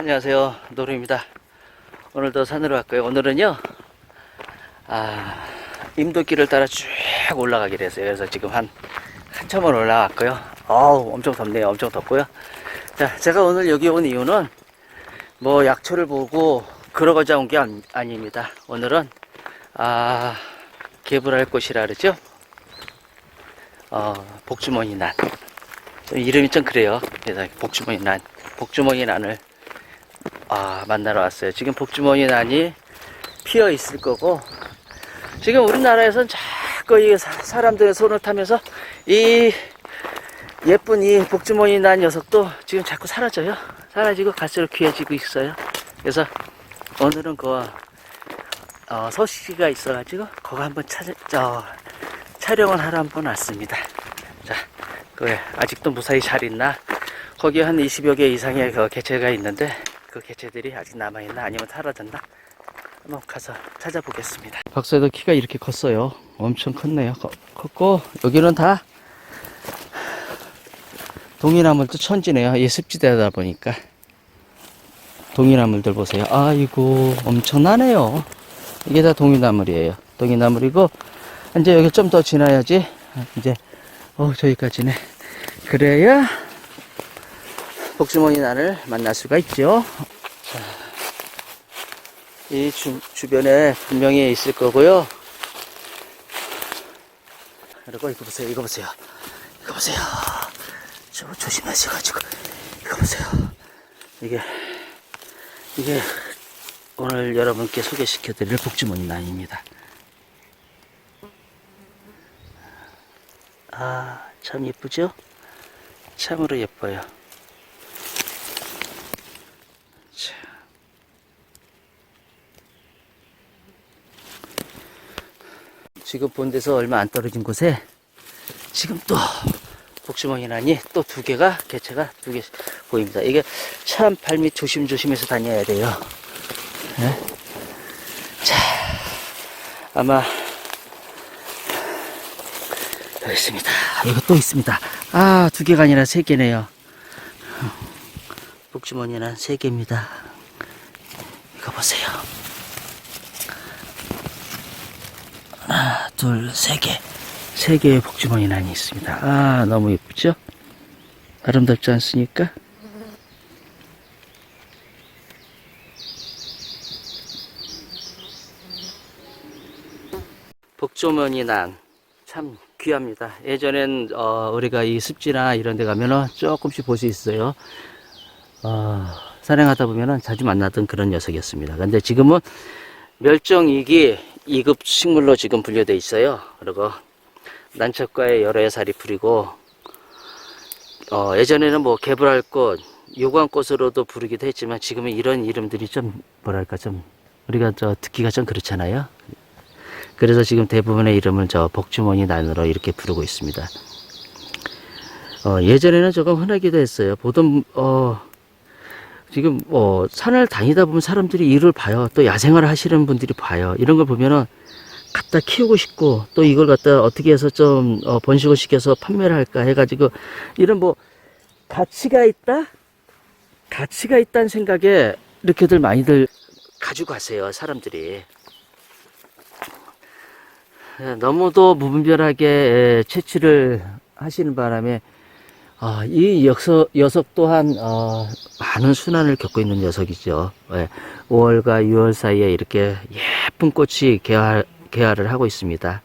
안녕하세요. 노루입니다. 오늘도 산으로 왔고요. 오늘은요, 아, 임도길을 따라 쭉 올라가기로 했어요. 그래서 지금 한, 한참을 올라왔고요. 어우, 엄청 덥네요. 엄청 덥고요. 자, 제가 오늘 여기 온 이유는 뭐 약초를 보고 그러고자 온 게 아닙니다. 오늘은, 아, 개불할 곳이라 그러죠? 어, 복주머니 난. 좀 이름이 좀 그래요. 복주머니 난, 복주머니 난을 아, 만나러 왔어요. 지금 복주머니 난이 피어 있을 거고, 지금 우리나라에선 자꾸 이 사- 사람들의 손을 타면서 이 예쁜 이 복주머니 난 녀석도 지금 자꾸 사라져요. 사라지고 갈수록 귀해지고 있어요. 그래서 오늘은 그, 어, 소식이가 있어가지고, 그거 한번 찾아, 저, 촬영을 하러 한번 왔습니다. 자, 그, 아직도 무사히 잘 있나? 거기 한 20여 개 이상의 그 개체가 있는데, 그 개체들이 아직 남아있나? 아니면 사라졌나? 한번 가서 찾아보겠습니다. 박사도 키가 이렇게 컸어요. 엄청 컸네요. 커- 컸고, 여기는 다 동이나물도 천지네요. 이 습지대다 보니까. 동이나물들 보세요. 아이고, 엄청나네요. 이게 다 동이나물이에요. 동이나물이고, 이제 여기 좀 더 지나야지. 이제, 어, 저기까지네. 그래야 복주머니 난을 만날 수가 있죠. 자, 이 주, 주변에 분명히 있을 거고요. 그리고 이거 보세요, 이거 보세요. 이거 보세요. 저 조심하셔가지고, 이거 보세요. 이게, 이게 오늘 여러분께 소개시켜 드릴 복주머니 난입니다. 아, 참 예쁘죠? 참으로 예뻐요. 지금 본 데서 얼마 안 떨어진 곳에 지금 또 난이 또두 개가 개체가 두 개 보입니다. 이게 참 발밑 조심조심해서 다녀야 돼요. 네? 자, 아마 여기 있습니다. 여기 또 있습니다. 아, 두 개가 아니라 세 개네요. 복주머니는 세 개입니다. 이거 보세요. 하나, 둘, 세 개. 세 개의 복주머니 난이 있습니다. 아, 너무 예쁘죠? 아름답지 않습니까? 복주머니 난. 참 귀합니다. 예전엔 어, 우리가 이 습지나 이런 데 가면은 조금씩 볼 수 있어요. 어, 산행하다 보면은 자주 만나던 그런 녀석이었습니다. 근데 지금은 멸종위기 2급 식물로 지금 분류돼 있어요. 그리고 난척과의 여러 해살이 풀이고 어, 예전에는 뭐 개불할 꽃, 요광꽃으로도 부르기도 했지만 지금은 이런 이름들이 좀 뭐랄까 좀 우리가 저 듣기가 좀 그렇잖아요. 그래서 지금 대부분의 이름을 저 복주머니 난으로 이렇게 부르고 있습니다. 어, 예전에는 조금 흔하기도 했어요. 보통 어, 지금 어, 산을 다니다 보면 사람들이 이를 봐요. 또 야생을 하시는 분들이 봐요. 이런 걸 보면은 갖다 키우고 싶고 또 이걸 갖다 어떻게 해서 좀 어, 번식을 시켜서 판매를 할까 해가지고 이런 뭐 가치가 있다, 가치가 있다는 생각에 이렇게들 많이들 가지고 가세요 사람들이. 예, 너무도 무분별하게 예, 채취를 하시는 바람에 아, 이 녀석, 녀석 또한 어, 많은 순환을 겪고 있는 녀석이죠. 예, 5월과 6월 사이에 이렇게 예쁜 꽃이 개화, 개화를 하고 있습니다.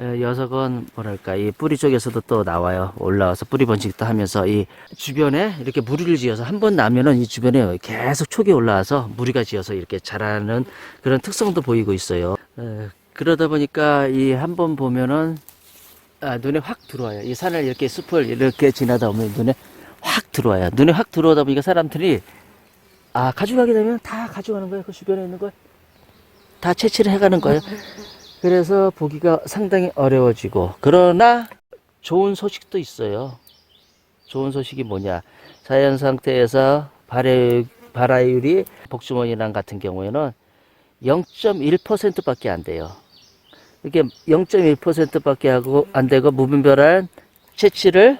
예, 녀석은 뭐랄까 이 뿌리 쪽에서도 또 나와요. 올라와서 뿌리 번식도 하면서 이 주변에 이렇게 무리를 지어서 한 번 나면은 이 주변에 계속 촉이 올라와서 무리가 지어서 이렇게 자라는 그런 특성도 보이고 있어요. 예, 그러다 보니까 이 한 번 보면은 아, 눈에 확 들어와요. 이 산을 이렇게 숲을 이렇게 지나다 보면 눈에 확 들어와요. 눈에 확 들어오다 보니까 사람들이 아 가져가게 되면 다 가져가는 거예요. 그 주변에 있는 걸 다 채취를 해가는 거예요. 그래서 보기가 상당히 어려워지고 그러나 좋은 소식도 있어요. 좋은 소식이 뭐냐? 자연 상태에서 발해 발화율이 복주머니랑 같은 경우에는 0.1%밖에 안 돼요. 이게 0.1%밖에 하고 안 되고 무분별한 채취를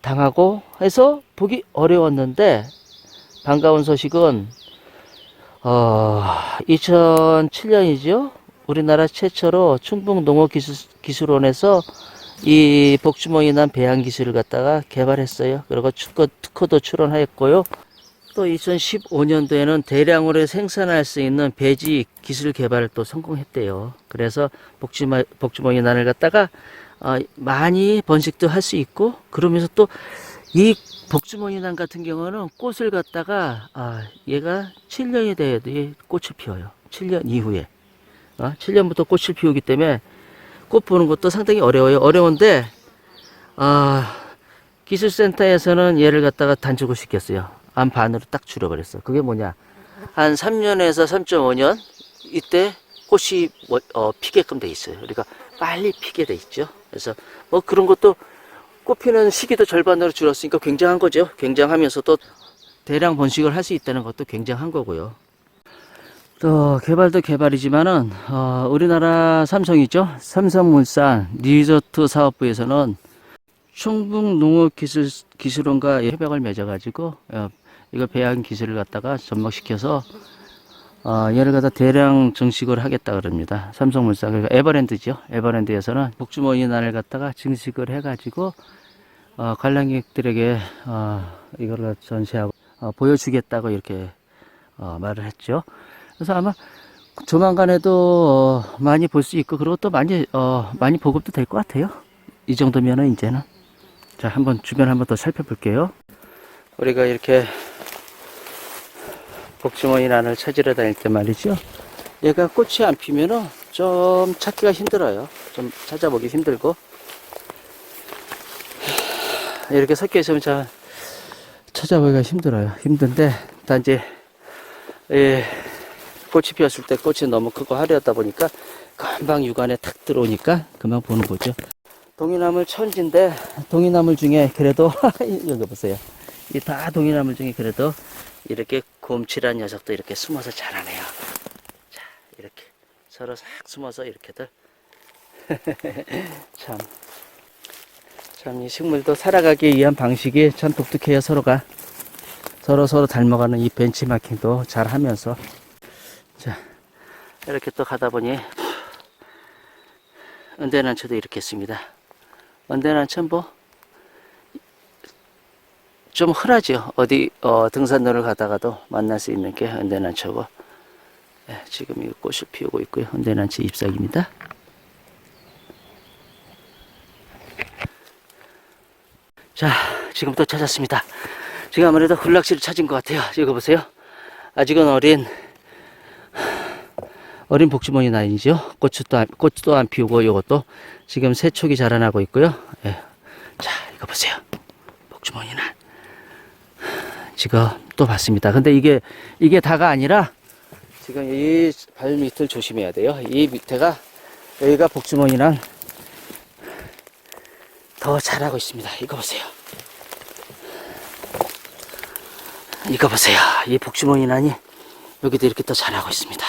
당하고 해서 보기 어려웠는데 반가운 소식은 어, 2007년이죠. 우리나라 최초로 충북농업기술원에서 이 복주머니 난 배양 기술을 갖다가 개발했어요. 그리고 특허, 특허도 출원하였고요. 또 2015년도에는 대량으로 생산할 수 있는 배지 기술 개발을 또 성공했대요. 그래서 복주머, 복주머니 난을 갖다가 어, 많이 번식도 할 수 있고 그러면서 또 이 복주머니 난 같은 경우는 꽃을 갖다가 아, 얘가 7년이 돼야도 이 꽃을 피워요. 7년 이후에. 어? 7년부터 꽃을 피우기 때문에 꽃 보는 것도 상당히 어려워요. 어려운데 아, 기술센터에서는 얘를 갖다가 단축을 시켰어요. 안 반으로 딱 줄여버렸어. 그게 뭐냐? 한 3년에서 3.5년 이때 꽃이 뭐- 어, 피게끔 돼 있어요. 그러니까 빨리 피게 돼 있죠. 그래서 뭐 그런 것도 꽃 피는 시기도 절반으로 줄었으니까 굉장한 거죠. 굉장하면서도 대량 번식을 할 수 있다는 것도 굉장한 거고요. 또 개발도 개발이지만은 어, 우리나라 삼성이죠. 삼성물산 리조트 사업부에서는 충북농업기술원과 협약을 맺어가지고 어, 이거 배양 기술을 갖다가 접목시켜서 어, 얘를 갖다 대량 증식을 하겠다 그럽니다. 삼성물산 그러니까 에버랜드죠. 에버랜드에서는 복주머니 난을 갖다가 증식을 해가지고 어, 관람객들에게 어, 이거를 전시하고 어, 보여주겠다고 이렇게 어, 말을 했죠. 그래서 아마 조만간에도 어, 많이 볼 수 있고 그리고 또 많이 어, 많이 보급도 될 것 같아요. 이 정도면은 이제는 자 한번 주변 한번 더 살펴볼게요. 우리가 이렇게 복주머니 난을 찾으러 다닐 때 말이죠. 얘가 꽃이 안 피면은 좀 찾기가 힘들어요. 좀 찾아보기 힘들고 이렇게 섞여 있으면 잘 찾아보기가 힘들어요. 힘든데 단지 예, 꽃이 피었을 때 꽃이 너무 크고 화려하다 보니까 금방 육안에 탁 들어오니까 금방 보는 거죠. 동이나물 천지인데 동이나물 중에 그래도 여기 보세요. 이 다 동이나물 중에 그래도 이렇게 곰칠한 녀석도 이렇게 숨어서 자라네요. 자, 이렇게 서로 싹 숨어서 이렇게들 참. 참, 이 식물도 살아가기 위한 방식이 참 독특해요, 서로가. 서로 서로 닮아가는 이 벤치마킹도 잘 하면서. 자, 이렇게 또 가다 보니, 은대난초도 이렇게 있습니다. 은대난초 뭐, 좀 흔하죠. 어디, 어, 등산로를 가다가도 만날 수 있는 게 은대난초고. 예, 지금 이 꽃을 피우고 있고요. 은대난초 잎사귀입니다. 자, 지금 또 찾았습니다. 지금 아무래도 군락지를 찾은 것 같아요. 이거 보세요. 아직은 어린, 어린 복주머니 나인이죠. 꽃도 안, 꽃도 안 피우고 이것도 지금 새 촉이 자라나고 있고요. 예. 자, 이거 보세요. 복주머니 난. 지금 또 봤습니다. 근데 이게, 이게 다가 아니라 지금 이 발 밑을 조심해야 돼요. 이 밑에가, 여기가 복주머니 난더 잘하고 있습니다. 이거 보세요. 이거 보세요. 이 복주머니 난이 여기도 이렇게 또 잘하고 있습니다.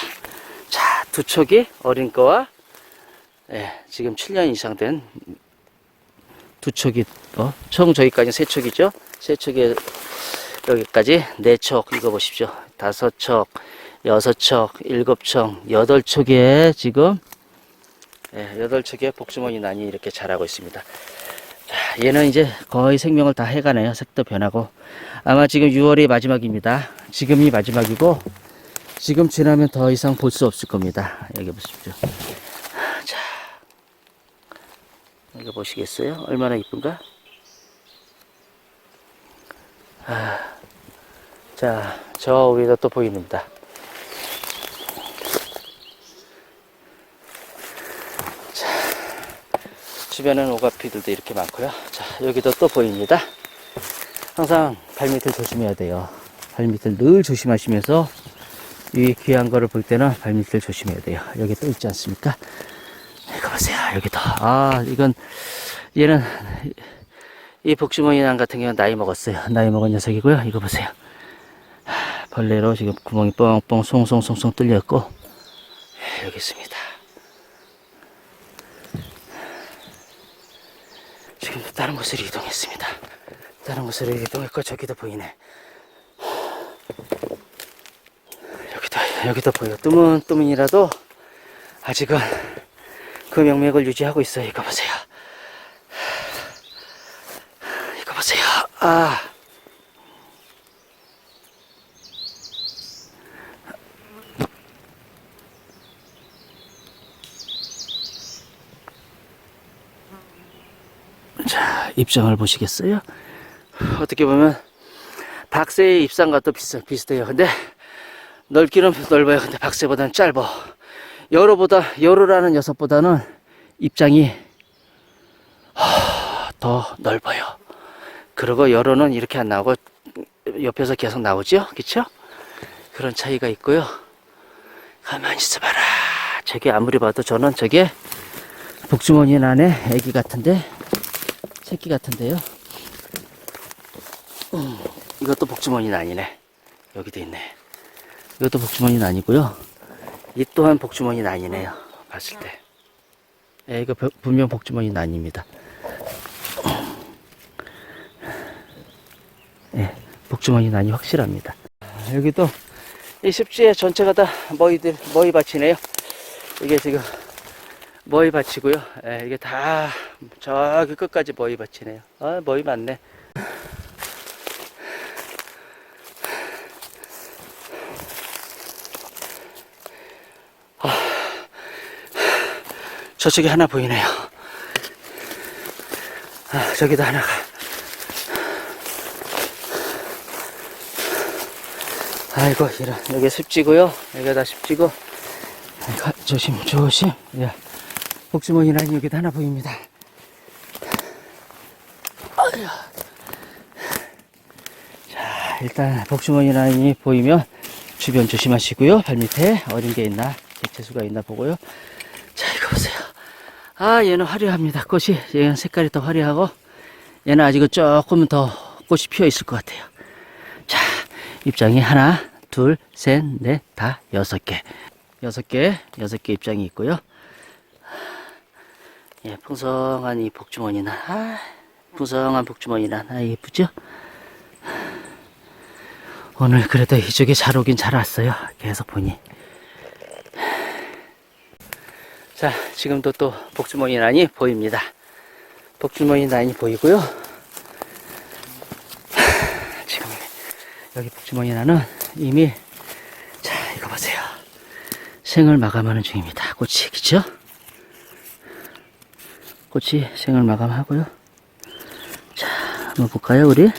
자, 두 촉이 어린 거와 예, 지금 7년 이상 된 두 촉이 어, 총 저기까지 세 촉이죠. 세 촉에 여기까지 네촉 이거 보십시오. 다섯 촉, 여섯 촉, 일곱 촉, 여덟 지금 예, 복주머니 난이 이렇게 자라고 있습니다. 자, 얘는 이제 거의 생명을 다 해가네요. 색도 변하고. 아마 지금 6월이 마지막입니다. 지금이 마지막이고, 지금 지나면 더 이상 볼 수 없을 겁니다. 여기 보십시오. 자, 이거 보시겠어요? 얼마나 이쁜가? 아, 자, 저 위에도 또 보입니다. 주변에는 오가피들도 이렇게 많고요. 자, 여기도 또 보입니다. 항상 발밑을 조심해야 돼요. 발밑을 늘 조심하시면서 이 귀한 거를 볼 때는 발밑을 조심해야 돼요. 여기 또 있지 않습니까? 이거 보세요. 여기도. 아, 이건, 얘는, 이 복주머니 난 같은 경우는 나이 먹었어요. 나이 먹은 녀석이고요. 이거 보세요. 하, 벌레로 지금 구멍이 뻥뻥 송송송송 뚫렸고, 여기 있습니다. 지금 또 다른 곳으로 이동했습니다. 다른 곳으로 이동했고 저기도 보이네. 여기도, 여기도 보여. 뜨문뜨문이라도 아직은 그 명맥을 유지하고 있어요. 이거 보세요. 이거 보세요. 아. 자, 입장을 보시겠어요? 어떻게 보면 박새의 입상과 또 비슷, 비슷해요. 근데 넓기는 넓어요. 근데 박새보다는 짧아. 여로보다, 여로라는 녀석보다는 입장이 하, 더 넓어요. 그리고 여로는 이렇게 안 나오고 옆에서 계속 나오죠? 그쵸? 그런 차이가 있고요. 가만히 있어봐라. 저게 아무리 봐도 저는 저게 복주머니 안에 애기 같은데 새끼 같은데요. 음, 이것도 복주머니는 아니네. 여기도 있네. 이것도 복주머니는 아니고요. 이 또한 복주머니는 아니네요. 봤을 때. 예, 이거 벼- 분명 복주머니는 아닙니다. 복주머니는 아니 확실합니다. 아, 여기도 이 습지에 전체가 다 머리들, 머리밭이네요. 이게 지금 머리밭이고요. 예, 이게 다 저기 끝까지 머리밭이네요. 아, 머리 많네. 저쪽에 하나 보이네요. 아, 저기도 하나가. 아이고, 이런. 여기 습지고요. 여기가 다 습지고. 가, 조심, 조심. 야, 복주머니라니 여기도 하나 보입니다. 아휴. 자, 일단 복주머니라니 보이면 주변 조심하시고요. 발밑에 어린 게 있나, 개체수가 있나 보고요. 자, 이거 보세요. 아, 얘는 화려합니다. 꽃이, 얘는 색깔이 더 화려하고, 얘는 아직은 조금 더 꽃이 피어 있을 것 같아요. 자, 입장이 하나, 둘, 셋, 넷, 다 여섯 개. 여섯 개, 여섯 개 입장이 있고요. 예, 풍성한 이 복주머니나, 아, 풍성한 복주머니나, 아, 예쁘죠? 오늘 그래도 이쪽에 잘 오긴 잘 왔어요. 계속 보니. 자, 지금도 또 복주머니 난이 보입니다. 복주머니 난이 보이고요. 지금 여기 복주머니 난은 이미 자, 이거 보세요. 생을 마감하는 중입니다. 꽃이, 그쵸? 꽃이 생을 마감하고요. 자, 한번 볼까요, 우리?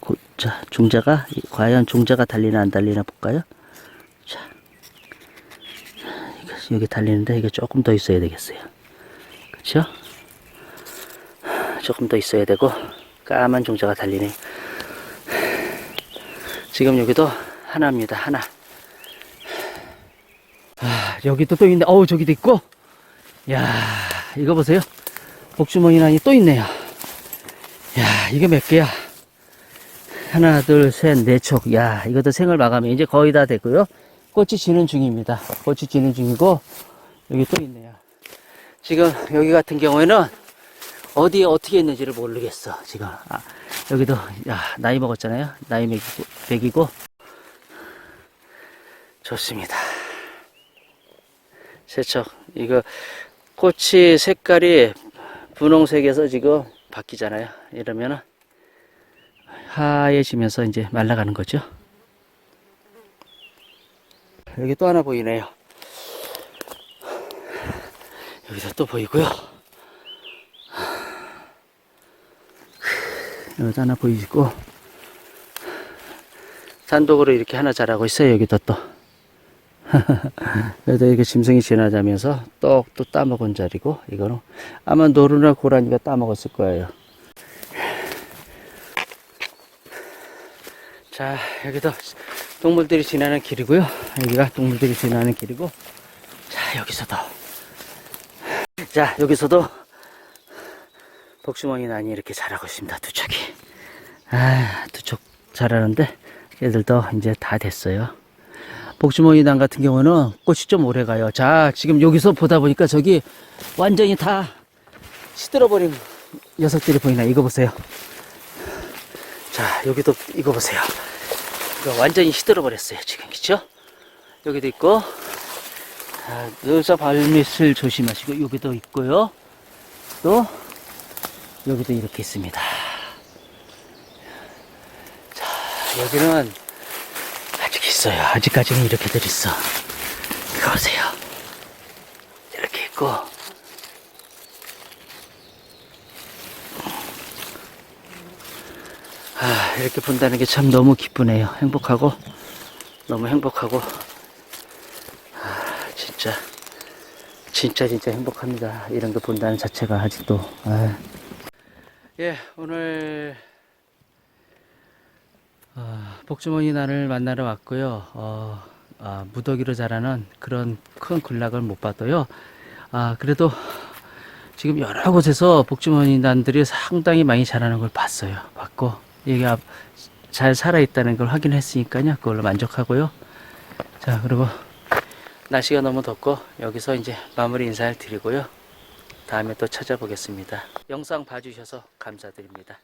고- 자, 종자가, 과연 종자가 달리나 안 달리나 볼까요? 자, 여기 달리는데 이게 조금 더 있어야 되겠어요. 그쵸? 조금 더 있어야 되고, 까만 종자가 달리네. 지금 여기도 하나입니다, 하나. 아, 여기도 또 있네. 어우, 저기도 있고. 야 이거 보세요. 복주머니 난이 또 있네요. 야 이게 몇 개야? 하나, 둘, 셋, 네 촉. 야, 이것도 생을 마감이 이제 거의 다 됐고요. 꽃이 지는 중입니다. 꽃이 지는 중이고, 여기 또 있네요. 지금 여기 같은 경우에는 어디에 어떻게 있는지를 모르겠어, 지금. 아, 여기도, 야, 나이 먹었잖아요. 나이 먹이고, 먹이고. 좋습니다. 세척. 이거, 꽃이 색깔이 분홍색에서 지금 바뀌잖아요. 이러면은, 하얘지면서 이제 말라가는 거죠. 여기 또 하나 보이네요. 여기서 또 보이고요. 여기도 하나 보이고 단독으로 이렇게 하나 자라고 있어요. 여기도 또. 그래도 이게 짐승이 지나자면서 떡도 따먹은 자리고 이거는 아마 노루나 고라니가 따먹었을 거예요. 자, 여기도 동물들이 지나는 길이고요. 여기가 동물들이 지나는 길이고. 자, 여기서도. 자, 여기서도 복주머니 난이 이렇게 자라고 있습니다. 두 척이. 아, 두척 자라는데 얘들도 이제 다 됐어요. 복주머니 난 같은 경우는 꽃이 좀 오래 가요. 자, 지금 여기서 보다 보니까 저기 완전히 다 시들어버린 녀석들이 보이나? 이거 보세요. 자, 여기도 이거 보세요. 이거 완전히 시들어 버렸어요 지금 그죠? 여기도 있고 자, 여기서 발밑을 조심하시고 여기도 있고요 또 여기도 이렇게 있습니다. 자 여기는 아직 있어요. 아직까지는 이렇게들 있어. 이거 보세요. 이렇게 있고. 아, 이렇게 본다는 게 참 너무 기쁘네요. 행복하고, 너무 행복하고, 아, 진짜, 진짜, 진짜 행복합니다. 이런 거 본다는 자체가 아직도, 아. 예, 오늘, 아, 복주머니 난을 만나러 왔고요. 어, 아, 무더기로 자라는 그런 큰 군락을 못 봐도요. 아, 그래도 지금 여러 곳에서 복주머니 난들이 상당히 많이 자라는 걸 봤어요. 봤고, 얘가 잘 살아 있다는 걸 확인했으니까요. 그걸로 만족하고요. 자, 그리고 날씨가 너무 덥고 여기서 이제 마무리 인사를 드리고요. 다음에 또 찾아보겠습니다. 영상 봐주셔서 감사드립니다.